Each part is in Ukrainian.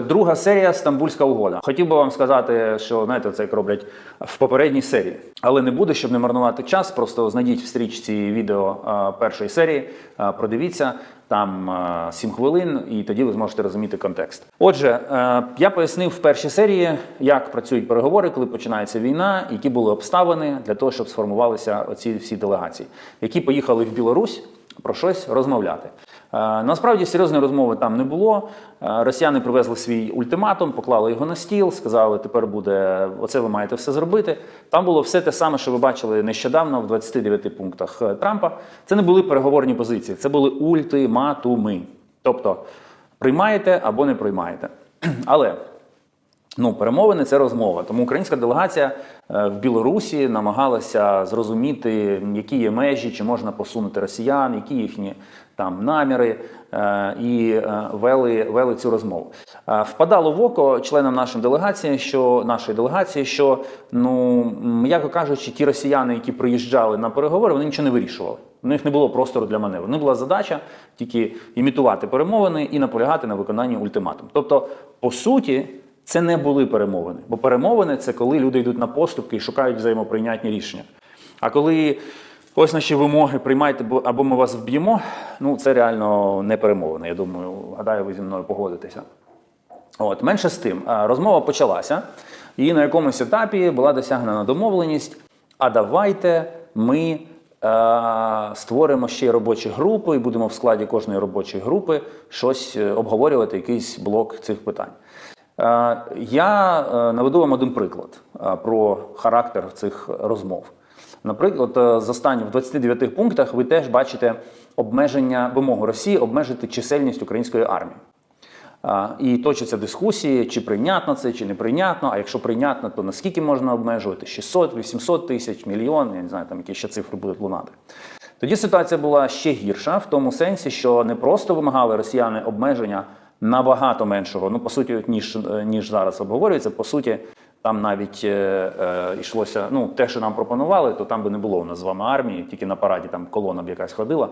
Друга серія Стамбульська угода. Хотів би вам сказати, що знаєте, це як роблять в попередній серії, але не буде, щоб не марнувати час. Просто знайдіть в стрічці відео е, першої серії, е, продивіться там е, 7 хвилин, і тоді ви зможете розуміти контекст. Отже, я пояснив в першій серії, як працюють переговори, коли починається війна, які були обставини для того, щоб сформувалися оці всі делегації, які поїхали в Білорусь про щось розмовляти. Е, Насправді серйозної розмови там не було. Е, Росіяни привезли свій ультиматум, поклали його на стіл, сказали, тепер буде оце ви маєте все зробити. Там було все те саме, що ви бачили нещодавно в 29 пунктах е, Трампа. Це не були переговорні позиції, це були ультиматуми. Тобто приймаєте або не приймаєте. Але Ну, перемовини це розмова. Тому українська делегація е, в Білорусі намагалася зрозуміти, які є межі, чи можна посунути росіян, які їхні там наміри, е, і е, вели, вели цю розмову. Впадало в око членам нашої делегації, що нашої делегації, що ну м'яко кажучи, ті росіяни, які приїжджали на переговори, вони нічого не вирішували. У них не було простору для маневру. Них була задача тільки імітувати перемовини і наполягати на виконанні ультиматуму. Тобто, по суті. Це не були перемовини, бо перемовини це коли люди йдуть на поступки і шукають взаємоприйнятні рішення. А коли ось наші вимоги приймайте, бо- або ми вас вб'ємо, ну це реально не перемовини. Я думаю, гадаю, ви зі мною погодитеся. От, менше з тим, розмова почалася, і на якомусь етапі була досягнена домовленість. А давайте ми е, створимо ще й робочі групи і будемо в складі кожної робочої групи щось е, обговорювати, якийсь блок цих питань. Е, Я е, наведу вам один приклад е, про характер цих розмов. Наприклад, з останніх в 29 пунктах ви теж бачите обмеження вимогу Росії обмежити чисельність української армії. І точаться дискусії, чи прийнятно це, чи не прийнятно. А якщо прийнятно, то наскільки можна обмежувати? 600, 800 тисяч, мільйон, я не знаю, там які ще цифри будуть лунати. Тоді ситуація була ще гірша в тому сенсі, що не просто вимагали росіяни обмеження набагато меншого, ну по суті, ніж, е, ніж зараз обговорюється. По суті, там навіть е, е, йшлося, ну те, що нам пропонували, то там би не було у нас з вами армії, тільки на параді там колона б якась ходила.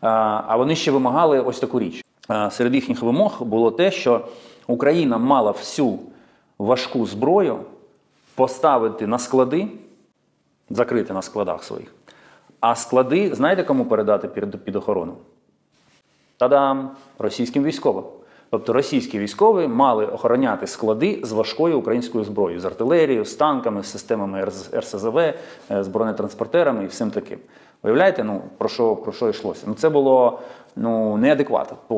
А, а вони ще вимагали ось таку річ. Е, Серед їхніх вимог було те, що Україна мала всю важку зброю поставити на склади, закрити на складах своїх. А склади, знаєте, кому передати під, під охорону? Та-дам! Російським військовим. Тобто російські військові мали охороняти склади з важкою українською зброєю, з артилерією, з танками, з системами РСЗВ, е, з бронетранспортерами і всім таким. Уявляєте, ну про що про що йшлося? Ну це було ну неадекватно.